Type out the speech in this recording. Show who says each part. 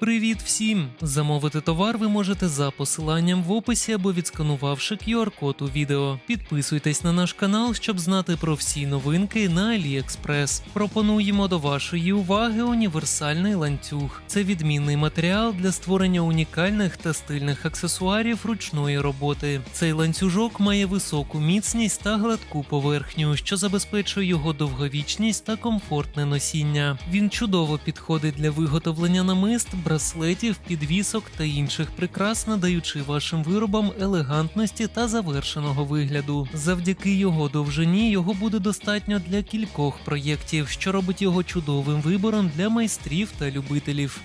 Speaker 1: Привіт всім! Замовити товар ви можете за посиланням в описі або відсканувавши QR-код у відео. Підписуйтесь на наш канал, щоб знати про всі новинки на AliExpress. Пропонуємо до вашої уваги універсальний ланцюг. Це відмінний матеріал для створення унікальних та стильних аксесуарів ручної роботи. Цей ланцюжок має високу міцність та гладку поверхню, що забезпечує його довговічність та комфортне носіння. Він чудово підходить для виготовлення намист, браслетів, підвісок та інших прикрас, надаючи вашим виробам елегантності та завершеного вигляду. Завдяки його довжині його буде достатньо для кількох проєктів, що робить його чудовим вибором для майстрів та любителів.